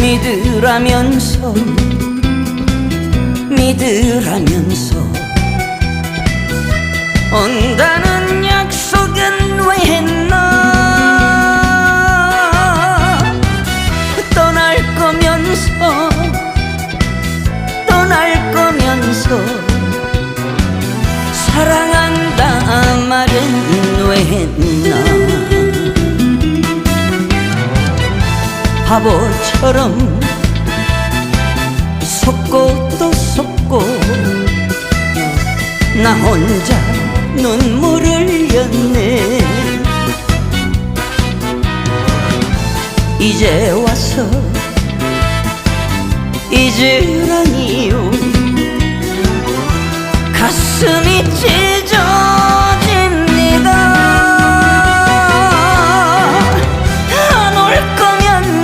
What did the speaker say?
믿으라면서 믿으라면서. 온다는 약속은 왜 했나? 떠날 거면서 떠날 거면서. 사랑한다 말은 왜 했나 바보처럼 속고 또 속고 나 혼자 눈물을 흘렸네. 이제 와서 잊으라니요. 가슴이 찢어